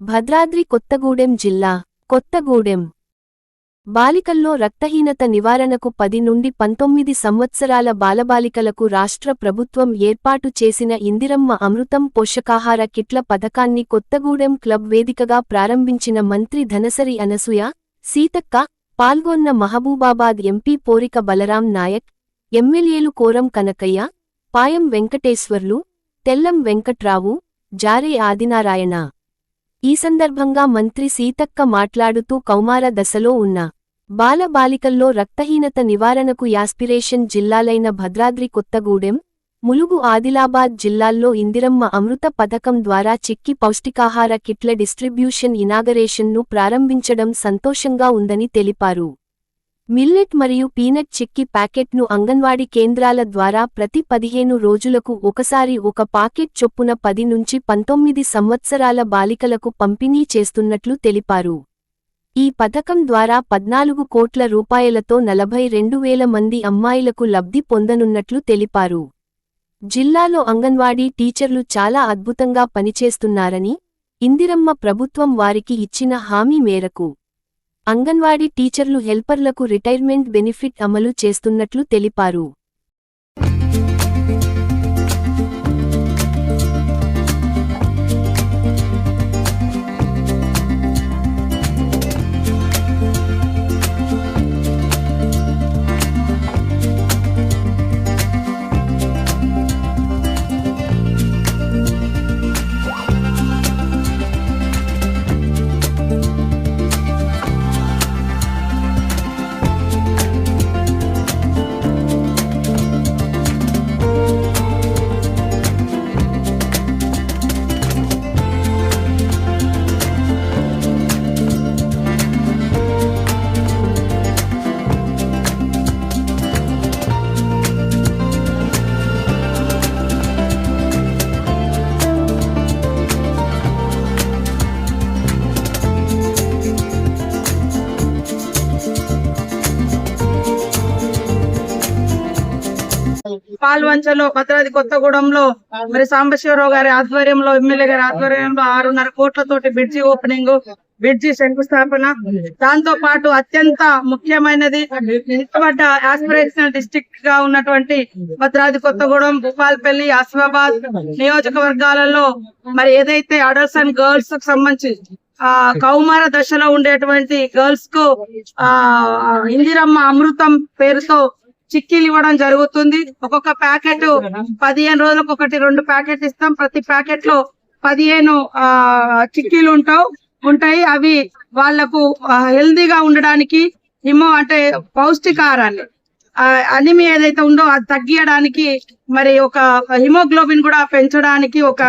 భద్రాద్రి కొత్తగూడెం జిల్లా కొత్తగూడెం బాలికల్లో రక్తహీనత నివారణకు పది నుండి పంతొమ్మిది సంవత్సరాల బాలబాలికలకు రాష్ట్ర ప్రభుత్వం ఏర్పాటు చేసిన ఇందిరమ్మ అమృతం పోషకాహార కిట్ల పథకాన్ని కొత్తగూడెం క్లబ్ వేదికగా ప్రారంభించిన మంత్రి ధనసరి అనసూయ సీతక్క పాల్గొన్న మహబూబాబాద్ ఎంపీ పోరిక బలరాం నాయక్ ఎమ్మెల్యేలు కోరం కనకయ్య పాయం వెంకటేశ్వర్లు తెల్లం వెంకట్రావు జారే ఆదినారాయణ. ఈ సందర్భంగా మంత్రి సీతక్క మాట్లాడుతూ కౌమార దశలో ఉన్న బాల బాలికల్లో రక్తహీనత నివారణకు యాస్పిరేషన్ జిల్లాలైన భద్రాద్రి కొత్తగూడెం ములుగు ఆదిలాబాద్ జిల్లాల్లో ఇందిరమ్మ అమృత పథకం ద్వారా చిక్కి పౌష్టికాహార కిట్ల డిస్ట్రిబ్యూషన్ ఇనాగరేషన్ను ప్రారంభించడం సంతోషంగా ఉందని తెలిపారు. మిల్లెట్ మరియు పీనట్ చిక్కి ప్యాకెట్ను అంగన్వాడీ కేంద్రాల ద్వారా ప్రతి పదిహేను రోజులకు ఒకసారి ఒక పాకెట్ చొప్పున పది నుంచి పంతొమ్మిది సంవత్సరాల బాలికలకు పంపిణీ చేస్తున్నట్లు తెలిపారు. ఈ పథకం ద్వారా పద్నాలుగు కోట్ల రూపాయలతో నలభై రెండు వేల మంది అమ్మాయిలకు లబ్ధి పొందనున్నట్లు తెలిపారు. జిల్లాలో అంగన్వాడీ టీచర్లు చాలా అద్భుతంగా పనిచేస్తున్నారని ఇందిరమ్మ ప్రభుత్వం వారికి ఇచ్చిన హామీ మేరకు అంగన్వాడీ టీచర్లు హెల్పర్లకు రిటైర్మెంట్ బెనిఫిట్ అమలు చేస్తున్నట్లు తెలిపారు. పాల్వంచలో భద్రాద్రి కొత్తగూడెంలో మరి సాంబశివరావు గారి ఆధ్వర్యంలో ఎమ్మెల్యే గారి ఆధ్వర్యంలో ఆరున్నర కోట్లతోటి బ్రిడ్జి ఓపెనింగ్ బ్రిడ్జి శంకుస్థాపన. దాంతో పాటు అత్యంత ముఖ్యమైనది వెనుకబడ్డ ఆస్పిరేషనల్ డిస్ట్రిక్ట్గా ఉన్నటువంటి భద్రాద్రి కొత్తగూడెం భూపాల్పల్లి ఆసిఫాబాద్ నియోజకవర్గాలలో మరి ఏదైతే అడల్ట్స్ అండ్ గర్ల్స్కు సంబంధించి ఆ కౌమార దశలో ఉండేటువంటి గర్ల్స్కు ఆ ఇందిరమ్మ అమృతం పేరుతో చిక్కీలు ఇవ్వడం జరుగుతుంది. ఒక్కొక్క ప్యాకెట్ పదిహేను రోజులకు ఒకటి రెండు ప్యాకెట్ ఇస్తాం. ప్రతి ప్యాకెట్లో పదిహేను ఆ చిక్కీలు ఉంటావు ఉంటాయి. అవి వాళ్ళకు హెల్దీగా ఉండడానికి హిమో అంటే పౌష్టికాహారాన్ని అనిమి ఏదైతే ఉందో అది తగ్గియడానికి మరి ఒక హిమోగ్లోబిన్ కూడా పెంచడానికి ఒక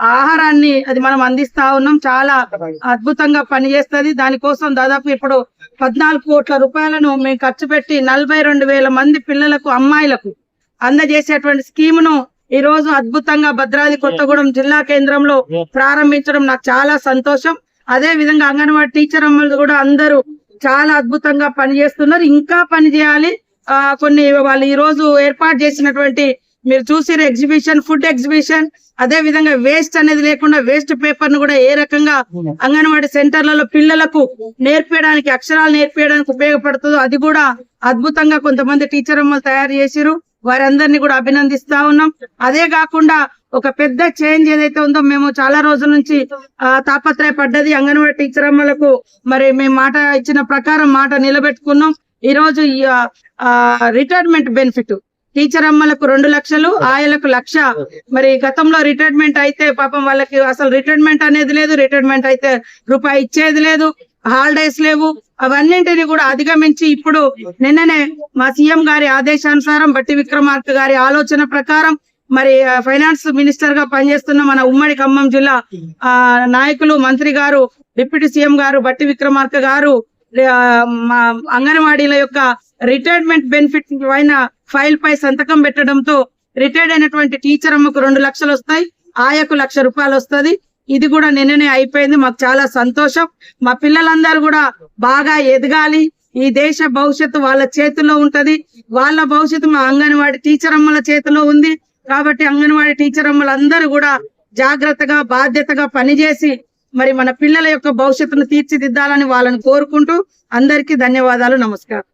ఆహారాన్ని అది మనం అందిస్తా ఉన్నాం. చాలా అద్భుతంగా పనిచేస్తుంది. దానికోసం దాదాపు ఇప్పుడు పద్నాలుగు కోట్ల రూపాయలను మేము ఖర్చు పెట్టి నలభై రెండు వేల మంది పిల్లలకు అమ్మాయిలకు అందజేసేటువంటి స్కీమ్ను ఈ రోజు అద్భుతంగా భద్రాద్రి కొత్తగూడెం జిల్లా కేంద్రంలో ప్రారంభించడం నాకు చాలా సంతోషం. అదే విధంగా అంగన్వాడీ టీచర్ అమ్మలు కూడా అందరూ చాలా అద్భుతంగా పనిచేస్తున్నారు. ఇంకా పని చేయాలి ఆ కొన్ని వాళ్ళు ఈ రోజు ఏర్పాటు చేసినటువంటి మీరు చూసిన ఎగ్జిబిషన్ ఫుడ్ ఎగ్జిబిషన్ అదే విధంగా వేస్ట్ అనేది లేకుండా వేస్ట్ పేపర్ను కూడా ఏ రకంగా అంగన్వాడీ సెంటర్లలో పిల్లలకు నేర్పించడానికి అక్షరాలు నేర్పించడానికి ఉపయోగపడుతుందో అది కూడా అద్భుతంగా కొంతమంది టీచర్ అమ్మలు తయారు చేసిరు వారందరినీ కూడా అభినందిస్తా ఉన్నాం. అదే కాకుండా ఒక పెద్ద చేంజ్ ఏదైతే ఉందో మేము చాలా రోజుల నుంచి ఆ తాపత్రయపడ్డది అంగన్వాడీ టీచర్ అమ్మలకు. మరి మేము మాట ఇచ్చిన ప్రకారం మాట నిలబెట్టుకున్నాం. ఈ రోజు రిటైర్మెంట్ బెనిఫిట్ టీచర్ అమ్మలకు రెండు లక్షలు ఆయలకు లక్ష. మరి గతంలో రిటైర్మెంట్ అయితే పాపం వాళ్ళకి అసలు రిటైర్మెంట్ అనేది లేదు రిటైర్మెంట్ అయితే రూపాయి ఇచ్చేది లేదు హాలిడేస్ లేవు. అవన్నింటినీ కూడా అధిగమించి ఇప్పుడు నిన్ననే మా సీఎం గారి ఆదేశానుసారం బట్టి విక్రమార్క గారి ఆలోచన ప్రకారం మరి ఫైనాన్స్ మినిస్టర్గా పనిచేస్తున్న మన ఉమ్మడి ఖమ్మం జిల్లా ఆ నాయకులు మంత్రి గారు డిప్యూటీ సీఎం గారు బట్టి విక్రమార్క గారు అంగన్వాడీల యొక్క రిటైర్మెంట్ బెనిఫిట్ పైన ఫైల్ పై సంతకం పెట్టడంతో రిటైర్డ్ అయినటువంటి టీచర్ అమ్మకు రెండు లక్షలు వస్తాయి ఆయకు లక్ష రూపాయలు వస్తది. ఇది కూడా నిన్ననే అయిపోయింది. మాకు చాలా సంతోషం. మా పిల్లలందరూ కూడా బాగా ఎదగాలి. ఈ దేశ భవిష్యత్తు వాళ్ళ చేతుల్లో ఉంటది. వాళ్ళ భవిష్యత్తు మా అంగన్వాడి టీచర్ అమ్మల చేతిలో ఉంది. కాబట్టి అంగన్వాడి టీచర్ అమ్మలందరూ కూడా జాగ్రత్తగా బాధ్యతగా పనిచేసి మరి మన పిల్లల యొక్క భవిష్యత్తును తీర్చిదిద్దాలని వాళ్ళని కోరుకుంటూ అందరికీ ధన్యవాదాలు. నమస్కారం.